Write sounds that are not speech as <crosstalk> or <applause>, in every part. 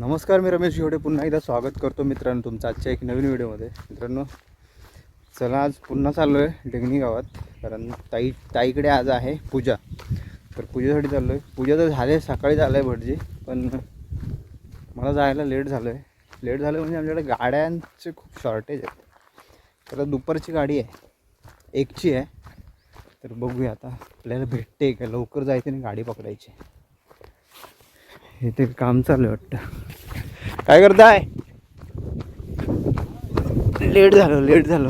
नमस्कार मी रमेश घेवडे पुन्हा एकदा स्वागत करतो मित्रांनो तुमचं आजच्या एक नवीन व्हिडिओमध्ये. मित्रांनो चला आज पुन्हा चाललो आहे डेंगणी गावात. कारण ताई ताईकडे आज आहे पूजा. तर पूजेसाठी चाललो आहे पूजा तर झाले सकाळी झालं आहे भटजी पण मला जायला लेट झालं आहे लेट झालं म्हणजे आमच्याकडे गाड्यांचे खूप शॉर्टेज आहे तर दुपारची गाडी आहे. एकची आहे. तर बघूया आता. आपल्याला भेटते का लवकर जायचं आणि गाडी पकडायची. इथे काम चालू आहे वाटतं. काय करताय? लेट झालं लेट झालं.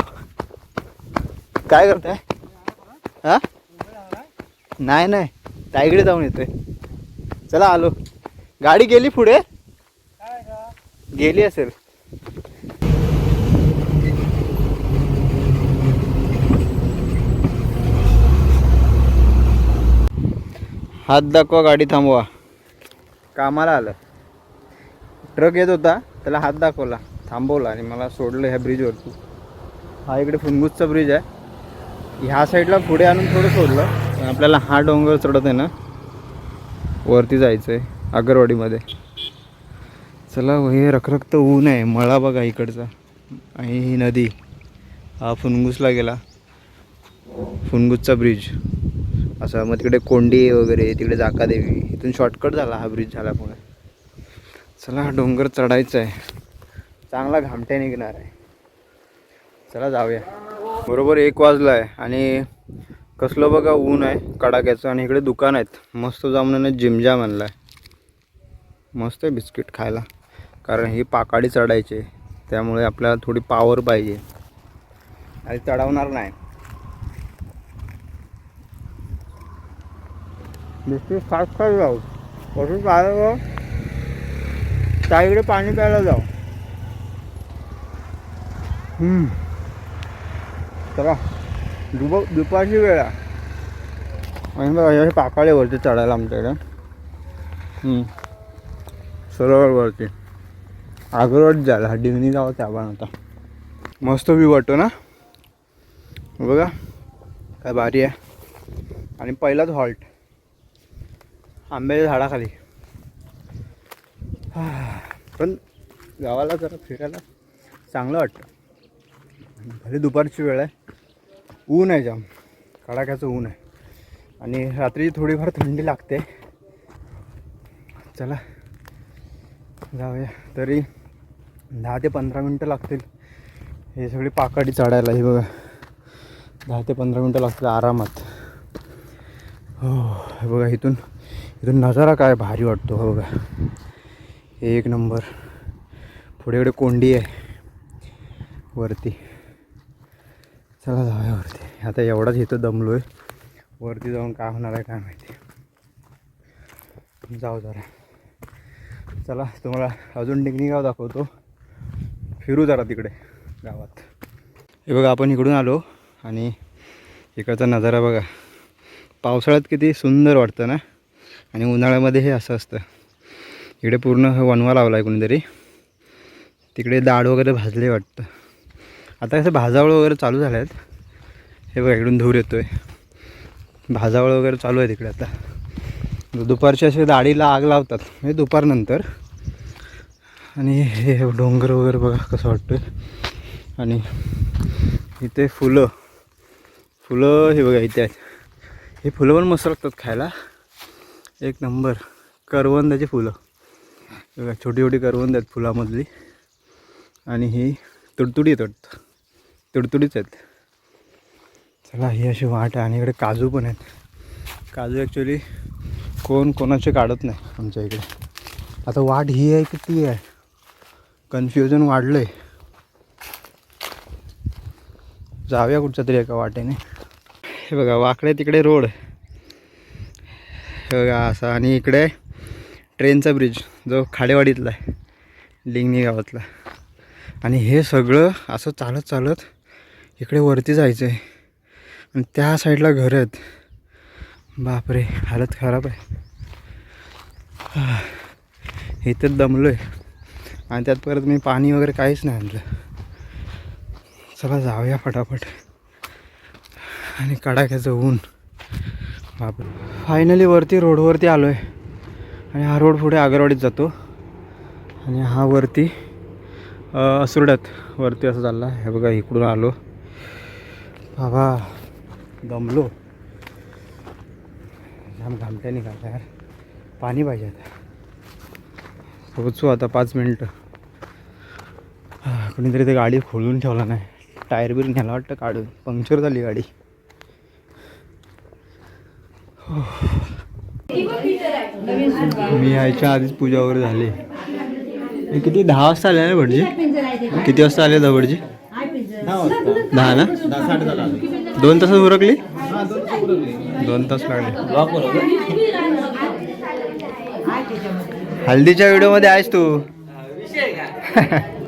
काय करताय? हा? नाही नाही. ताईकडे जाऊन येतोय. चला आलो. गाडी गेली पुढे? गेली असेल. हात दाखवा गाडी थांबवा. कामाला आलं. ट्रक येत होता त्याला हात दाखवला थांबवला आणि मला सोडलं ह्या ब्रिजवरती हा इकडे फुनगुसचा ब्रिज आहे. ह्या साईडला पुढे आणून थोडं सोडलं पण आपल्याला हा डोंगर चढत आहे ना वरती जायचं आहे आगरवाडीमध्ये. चला हो, हे रखरखत ऊन आहे मळा बघा इकडचा. आणि ही नदी हा फुनगुसला गेला. फुनगुसचा ब्रिज असं मग तिकडे कोंडी वगैरे तिकडे जाकादेवी इथून शॉर्टकट झाला हा ब्रिज झाल्यामुळे चला हा डोंगर चढायचा आहे चांगला घामट्या निघणार आहे. चला जाऊया. बरोबर एक वाजला आहे आणि कसलं बघा ऊन आहे कडाक्याचं आणि इकडे दुकान आहेत. मस्त जाऊन जिमजाम आणला आहे मस्त आहे बिस्किट खायला. कारण ही पाकाडी चढायची आहे. त्यामुळे आपल्याला थोडी पावर पाहिजे. आणि चढवणार नाही. दुसरी फास्ट फास्ट जाऊ. कसं काय त्याकडे पाणी प्यायला जाऊ. चला. दुप दुपारची वेळ आहे. आणि बघा हे पाकाळे वरती चढायला आमच्याकडे. सरोवरवरती आग्रवट झाला डिंगणी जावं त्या पण आता. मस्त व्ह्यू वाटतो ना? बघा. काय भारी आहे. आणि पहिलाच हॉल्ट आंब्याच्या झाडाखाली. पण गावाला जरा फिरायला चांगलं वाटतं. भले दुपारची वेळ आहे. ऊन आहे जाम. कडाक्याचं ऊन आहे. आणि रात्रीची थोडीफार थंडी लागते. चला जाऊया. तरी दहा ते पंधरा मिनटं लागतील. हे सगळी पाकाडी चढायला हे बघा. दहा ते पंधरा मिनटं लागतील आरामात. हो हे बघा इथून इथून नजारा काय भारी वाटतो हो बघा. एक नंबर. पुढेकडे कोंडी आहे. वरती. चला जाऊया वरती. आता एवढाच इथं दमलो आहे वरती जाऊन काय होणार आहे काय माहिती. जाऊ जरा. चला तुम्हाला अजून डिंगणी गाव दाखवतो. फिरू जरा तिकडे गावात. हे बघा आपण इकडून आलो आणि इकडचा नजारा बघा. पावसाळ्यात किती सुंदर वाटतं ना? आणि उन्हाळ्यामध्ये हे असं असतं. इकडे पूर्ण वनवा लावला आहे कोणीतरी. तिकडे दाढ वगैरे भाजले वाटतं. आता कसं भाजावळ वगैरे चालू झाल्या आहेत हे बघा इकडून धूर येतो आहे भाजावळ वगैरे चालू आहे तिकडे आता. दुपारच्या असे दाढीला आग लावतात. म्हणजे दुपारनंतर आणि हे डोंगर वगैरे बघा कसं वाटतं आणि इथे फुलं. फुलं हे बघा इथे आहेत. हे फुलं पण मस्त लागतात खायला. एक नंबर. करवंदाची फुलं. बघा छोटी छोटी करवंद आहेत फुलामधली. आणि ही तुडतुडी आहेत वाटतं. तुडतुडीच आहेत. चला ही अशी वाट आहे. आणि इकडे काजू पण आहेत. काजू ॲक्च्युली कोण कोणाचे काढत नाही आमच्या इकडे. आता वाट ही आहे की ती आहे? कन्फ्युजन वाढलं आहे जाऊया कुठच्या तरी एका वाटेने. हे बघा वाकडे तिकडे रोड हे बघा असा आणि इकडे ट्रेनचा ब्रिज जो खाडेवाडीतला आहे लिंगणी गावातला. आणि हे सगळं असं चालत चालत इकडे वरती जायचं आहे आणि त्या साईडला घरं आहेत. बापरे हालत खराब आहे. इथं दमलो आहे आणि त्यात परत मी पाणी वगैरे काहीच नाही आणलं. चला जाऊया फटाफट. आणि कडाक्याचं ऊन. बापरे. फायनली वरती रोडवरती आलो आहे आणि हा रोड पुढे आगरवाडीत जातो. आणि हा वरती असुरड्यात वरती असं चालला. हे बघा इकडून आलो. बाबा दमलो जाम घामट्या निघाला यार. पाणी पाहिजे आता. पोचू आता पाच मिनटं. कोणीतरी ते गाडी खोलून ठेवला नाही. टायर बिर नेला वाटतं काढून. पंक्चर झाली गाडी. मी यायच्या आधीच पूजा वगैरे झाली. हे किती दहा वाजता आले ना भटजी? किती वाजता आले दवडजी दहा ना? दोन तासात उरकली? दोन तास लागले. हल्दीच्या व्हिडिओमध्ये आहेस तू. <laughs>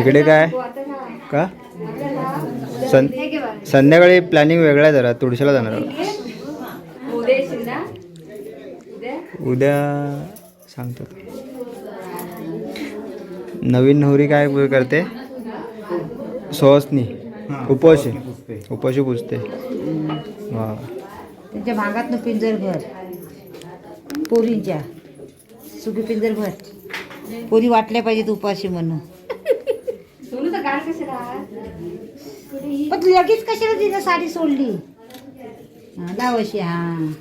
इकडे काय? का? सं संध्याकाळी प्लॅनिंग वेगळा आहे जरा तुळशीला जाणार उद्या सांगतो नवीन नवरी काय करते? सवसनी उपाशी. उपाशी पुजते. वा. त्यांच्या भागातनं पिंजर भर. पोरींच्या. सुगी पिंजर भर. पोरी वाटल्या पाहिजेत उपाशी म्हणून. पण तू लगेच कशाला तिनं साडी सोडली हा, हा।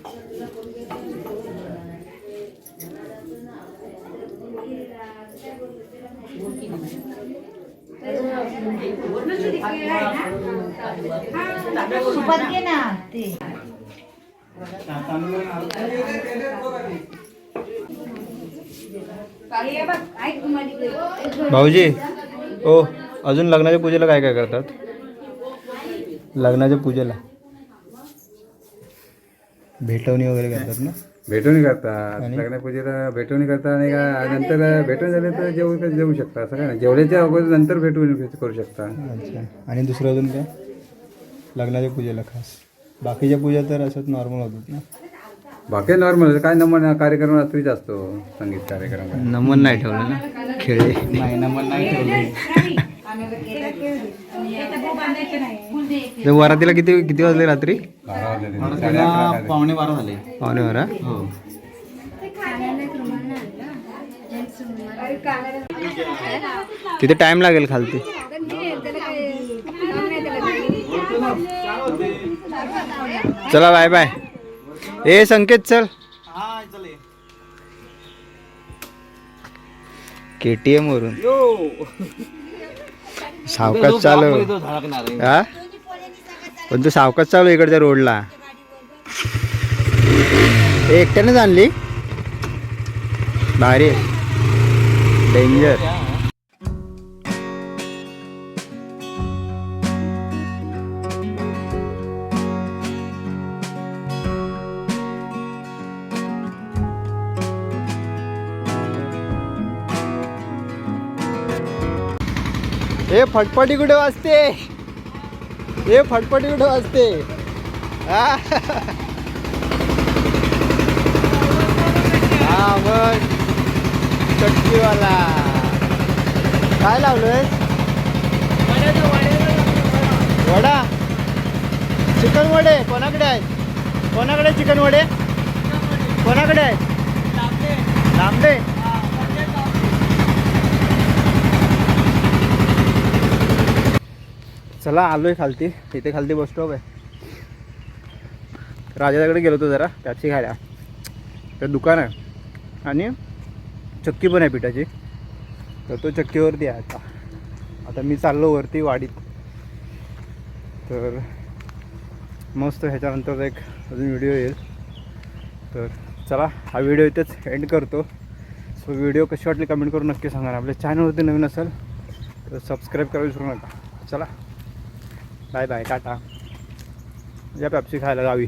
सुपात घे ना ते भाऊजी ओ। अजून लग्नाच्या पूजेला काय काय करतात? लग्नाच्या पूजेला. भेटवणी वगैरे करतात ना? भेटवणी करतात. आणि? लग्नपूजेला भेटवणी करतात आणि का नंतर भेटून झाले तर जेवू जेवू शकता? असं काय नाही. जेवल्याच्या अगोदर नंतर भेटून करू शकता. अच्छा. आणि दुसरं अजून काय? लग्नाच्या पूजेला खास. बाकीच्या पूजा तर असंच नॉर्मल होतात ना? बाकी नॉर्मल काय नमन कार्यक्रम रात्रीच असतो संगीत कार्यक्रम. नमन नाही ठेवलं ना? खेळे. नाही नमन नाही ठेवले. तर वरातीला किती किती वाजले रात्री? पावणे बारा झाले. पावणे बारा? हो. तिथे टाइम लागेल खालती? चला बाय बाय ए संकेत चल. के टी एम वरून. सावकाश चालू हा? पण तू सावकाश चालू इकडच्या रोडला. एकट्यानेच आणली? भारी. डेंजर ए फटफटी कुठे वाजते? ए फटफटी कुठे वाजते? हा. हा मग चटकीवाला काय लावलोय? वडा. चिकन वडे. कोणाकडे आहेत? कोणाकडे चिकन वडे? कोणाकडे आहेत? लांबडे. चला आलोय खालती. इथे खालती बस स्टॉप आहे. राजाकडे गेलो होतो जरा त्याची खायला. तर दुकान आहे. आणि चक्की पण आहे पिठाची. तर तो चक्कीवरती आहे आता. आता मी चाललो वरती वाडीत. तर मस्त ह्याच्यानंतर एक अजून व्हिडिओ येईल. तर चला हा व्हिडिओ इथेच एंड करतो. सो व्हिडिओ कशी वाटली कमेंट करून नक्की सांगा आपल्या चॅनलवरती नवीन असेल तर सबस्क्राईब करायला विसरू नका. चला. बाय बाय टाटा या पेप्सी खायला गावी